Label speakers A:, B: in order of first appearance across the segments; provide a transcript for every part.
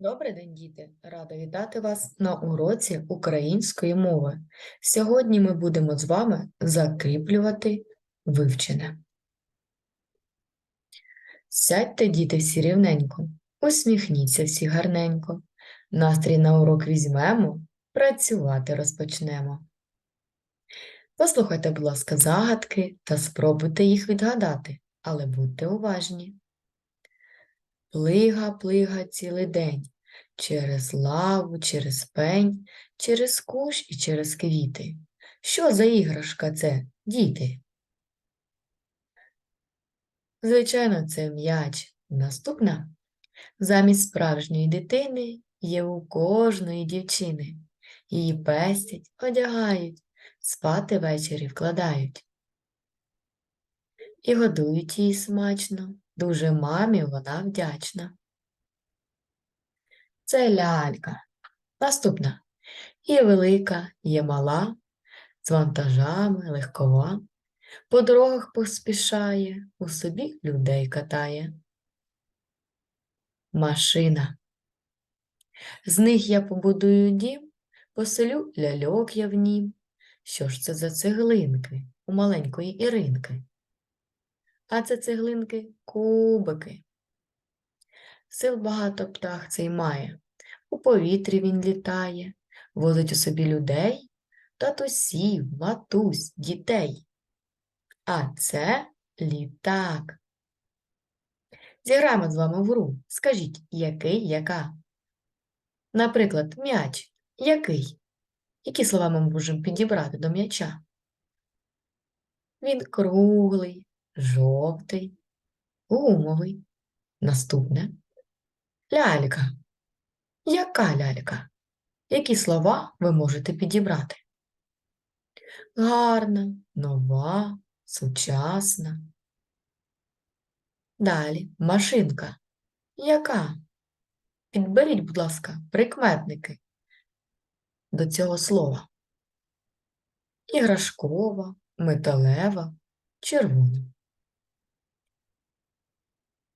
A: Добрий день, діти! Рада вітати вас на уроці української мови. Сьогодні ми будемо з вами закріплювати вивчене. Сядьте, діти, всі рівненько, усміхніться всі гарненько. Настрій на урок візьмемо, працювати розпочнемо. Послухайте, будь ласка, загадки та спробуйте їх відгадати, але будьте уважні. Плига, плига цілий день, через лаву, через пень, через кущ і через квіти. Що за іграшка це, діти? Звичайно, це м'яч. Наступна. Замість справжньої дитини є у кожної дівчини. Її пестять, одягають, спати ввечері вкладають. І годують її смачно. Дуже мамі вона вдячна. Це лялька. Наступна. Є велика, є мала, з вантажами, легкова. По дорогах поспішає, у собі людей катає. Машина. З них я побудую дім, поселю ляльок я в нім. Що ж це за цеглинки у маленької Іринки? А це цеглинки кубики. Сил багато птах цей має. У повітрі він літає, возить у собі людей, татусів, матусь, дітей. А це літак. Зіграємо з вами в гру. Скажіть, який, яка? Наприклад, м'яч. Який? Які слова ми можемо підібрати до м'яча? Він круглий, жовтий, гумовий. Наступне. Лялька. Яка лялька? Які слова ви можете підібрати? Гарна, нова, сучасна. Далі машинка. Яка? Підберіть, будь ласка, прикметники до цього слова. Іграшкова, металева, червона.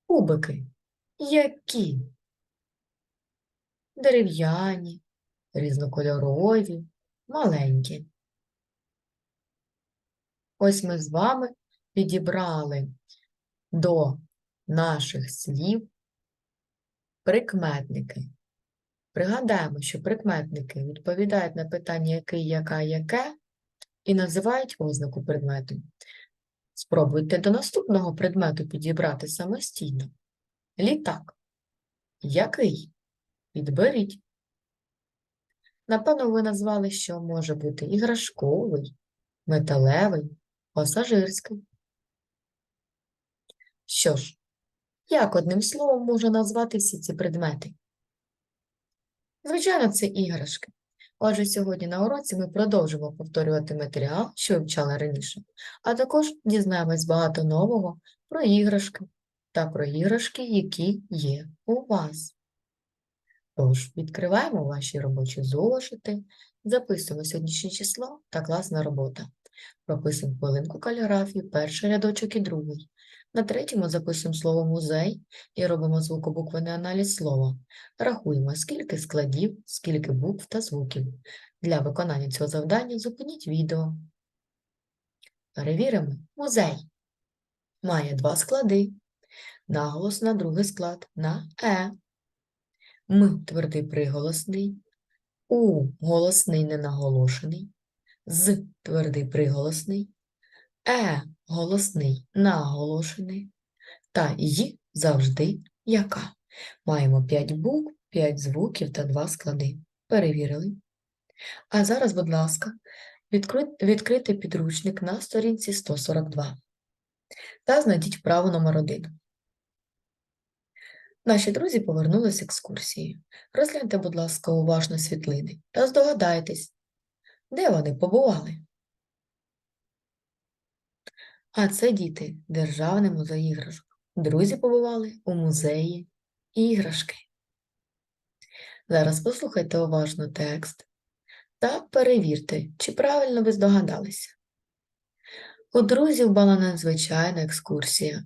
A: Кубики. Які? Дерев'яні, різнокольорові, маленькі. Ось ми з вами підібрали до наших слів прикметники. Пригадаємо, що прикметники відповідають на питання який, яка, яке і називають ознаку предмету. Спробуйте до наступного предмету підібрати самостійно. Літак. Який? Підберіть. Напевно, ви назвали, що може бути іграшковий, металевий, пасажирський. Що ж, як одним словом можна назвати всі ці предмети? Звичайно, це іграшки. Отже, сьогодні на уроці ми продовжимо повторювати матеріал, що вивчали раніше, а також дізнаємось багато нового про іграшки та про іграшки, які є у вас. Тож, відкриваємо ваші робочі зошити, записуємо сьогоднішнє число та класна робота. Прописуємо хвилинку каліграфії, перший рядочок і другий. На третьому записуємо слово музей і робимо звукобуквений аналіз слова. Рахуємо, скільки складів, скільки букв та звуків. Для виконання цього завдання зупиніть відео. Перевіримо. Музей має два склади. Наголос на другий склад на Е. М твердий приголосний. У голосний ненаголошений. З твердий приголосний. Е голосний наголошений. Та й завжди яка. Маємо 5 букв, 5 звуків та 2 склади. Перевірили. А зараз, будь ласка, відкри- відкрийте підручник на сторінці 142 та знайдіть вправу номер 1. Наші друзі повернулись з екскурсії. Розгляньте, будь ласка, уважно світлини та здогадайтесь, де вони побували. А це діти Державний музей іграшок. Друзі побували у музеї іграшки. Зараз послухайте уважно текст та перевірте, чи правильно ви здогадалися. У друзів була надзвичайна екскурсія.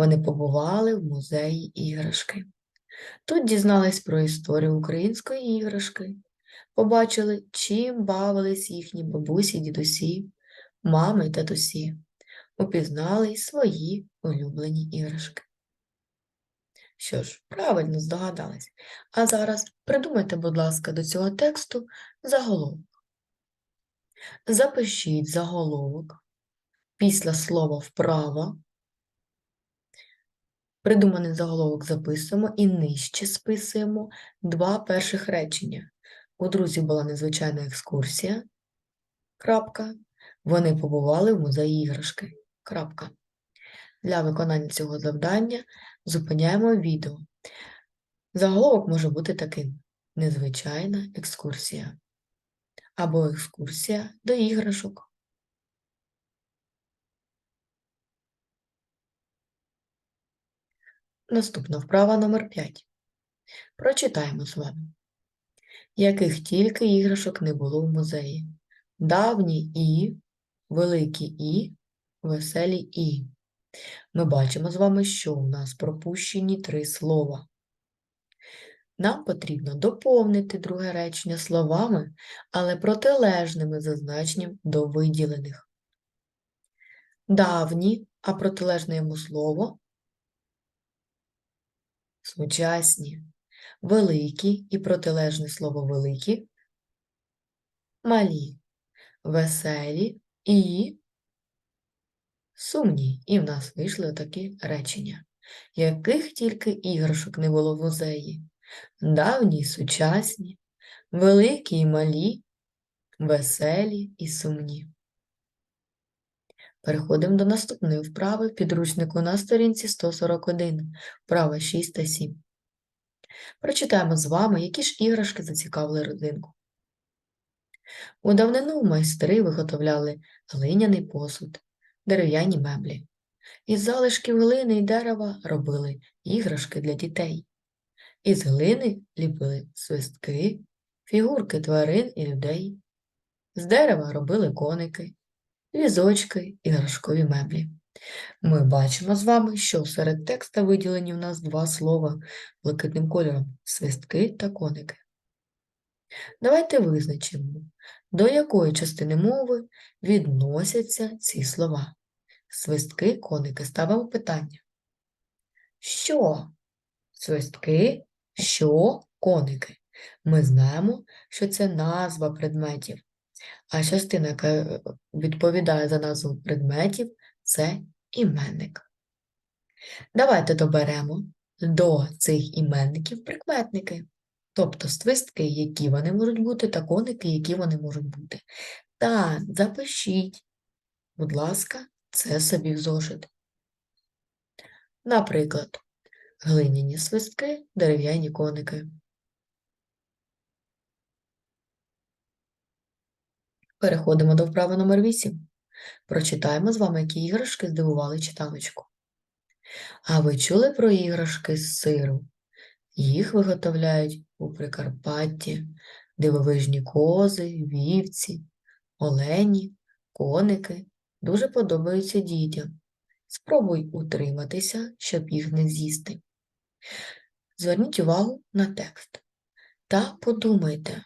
A: Вони побували в музеї іграшки. Тут дізнались про історію української іграшки, побачили, чим бавились їхні бабусі, дідусі, мами й татусі, упізнали й свої улюблені іграшки. Що ж, правильно здогадались. А зараз придумайте, будь ласка, до цього тексту заголовок. Запишіть заголовок після слова вправа. Придуманий заголовок записуємо і нижче списуємо два перших речення. У друзів була незвичайна екскурсія. Крапка. Вони побували в музеї іграшки. Крапка. Для виконання цього завдання зупиняємо відео. Заголовок може бути таким: незвичайна екскурсія або екскурсія до іграшок. Наступна вправа номер 5. Прочитаємо з вами. Яких тільки іграшок не було в музеї. Давні І, великі І, веселі І. Ми бачимо з вами, що у нас пропущені три слова. Нам потрібно доповнити друге речення словами, але протилежними за значенням до виділених. Давні, а протилежне йому слово сучасні, великі і протилежне слово великі, малі, веселі і сумні. І в нас вийшли такі речення. Яких тільки іграшок не було в музеї. Давні, й сучасні, великі і малі, веселі і сумні. Переходимо до наступної вправи підручнику на сторінці 141, вправа 6 та 7. Прочитаємо з вами, які ж іграшки зацікавили родинку. У давнину майстри виготовляли глиняний посуд, дерев'яні меблі. Із залишків глини й дерева робили іграшки для дітей. Із глини ліпили свистки, фігурки тварин і людей. З дерева робили коники, візочки, іграшкові меблі. Ми бачимо з вами, що серед текста виділені в нас два слова блакитним кольором свистки та коники. Давайте визначимо, до якої частини мови відносяться ці слова. Свистки, коники. Ставимо питання. Що? Свистки, що коники? Ми знаємо, що це назва предметів, а частина, яка е, відповідає за назву предметів, це іменник. Давайте доберемо до цих іменників прикметники, тобто свистки, які вони можуть бути, та коники, які вони можуть бути. Та запишіть, будь ласка, це собі в зошит. Наприклад, глиняні свистки, дерев'яні коники. Переходимо до вправи номер 8. Прочитаємо з вами, які іграшки здивували читалочку. А ви чули про іграшки з сиру? Їх виготовляють у Прикарпатті, дивовижні кози, вівці, олені, коники дуже подобаються дітям. Спробуй утриматися, щоб їх не з'їсти. Зверніть увагу на текст та подумайте,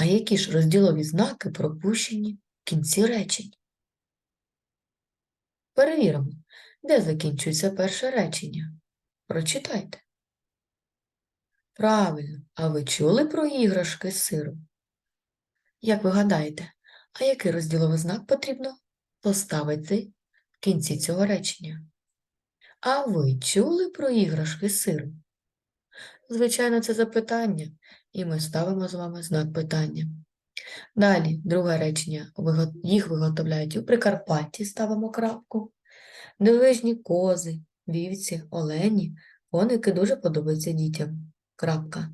A: а які ж розділові знаки пропущені в кінці речень? Перевіримо, де закінчується перше речення. Прочитайте. Правильно, а ви чули про іграшки з сиру? Як ви гадаєте, а який розділовий знак потрібно поставити в кінці цього речення? А ви чули про іграшки з сиру? Звичайно, це запитання, і ми ставимо з вами знак питання. Далі, друге речення. Їх виготовляють у Прикарпатті, ставимо крапку. Дивижні кози, вівці, олені, коники дуже подобаються дітям. Крапка.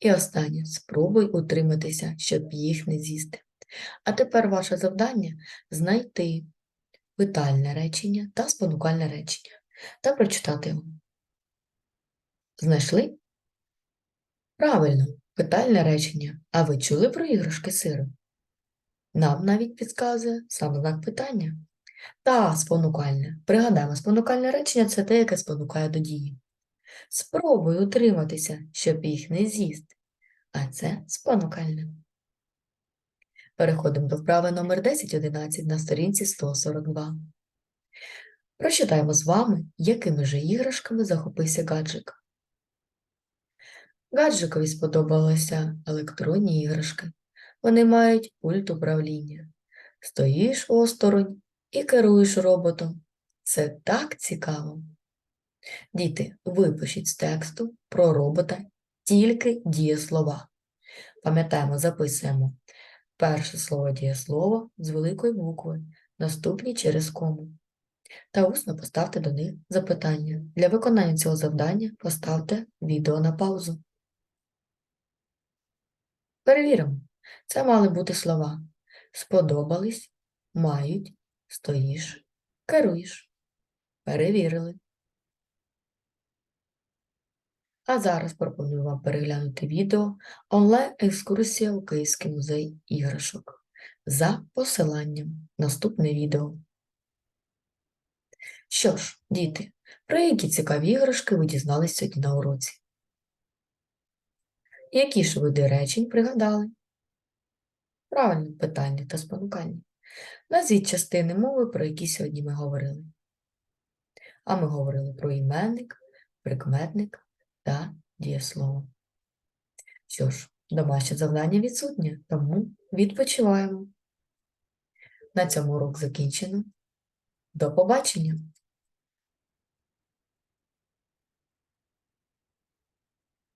A: І останнє. Спробуй утриматися, щоб їх не з'їсти. А тепер ваше завдання знайти питальне речення та спонукальне речення та прочитати його. Знайшли? Правильно, питальне речення. А ви чули про іграшки сиру? Нам навіть підказує сам знак питання. Та спонукальне. Пригадаємо, спонукальне речення це те, яке спонукає до дії. Спробуй утриматися, щоб їх не з'їсти. А це спонукальне. Переходимо до вправи номер 1011 на сторінці 142. Прочитаємо з вами, якими же іграшками захопився гаджик. Гаджикові сподобалися електронні іграшки. Вони мають пульт управління. Стоїш осторонь і керуєш роботом. Це так цікаво. Діти, випишіть з тексту про робота тільки дієслова. Пам'ятаємо, записуємо перше слово дієслово з великої букви, наступні через кому. Та усно поставте до них запитання. Для виконання цього завдання поставте відео на паузу. Перевіримо. Це мали бути слова. Сподобались, мають, стоїш, керуєш. Перевірили. А зараз пропоную вам переглянути відео онлайн-екскурсія у Київський музей іграшок за посиланням. Наступне відео. Що ж, діти, про які цікаві іграшки ви дізнались сьогодні на уроці? Які ж види речень пригадали? Правильно, питання та спонукання. Назвіть частини мови, про які сьогодні ми говорили. А ми говорили про іменник, прикметник та дієслово. Що ж, домашнє завдання відсутнє, тому відпочиваємо. На цьому урок закінчено. До побачення!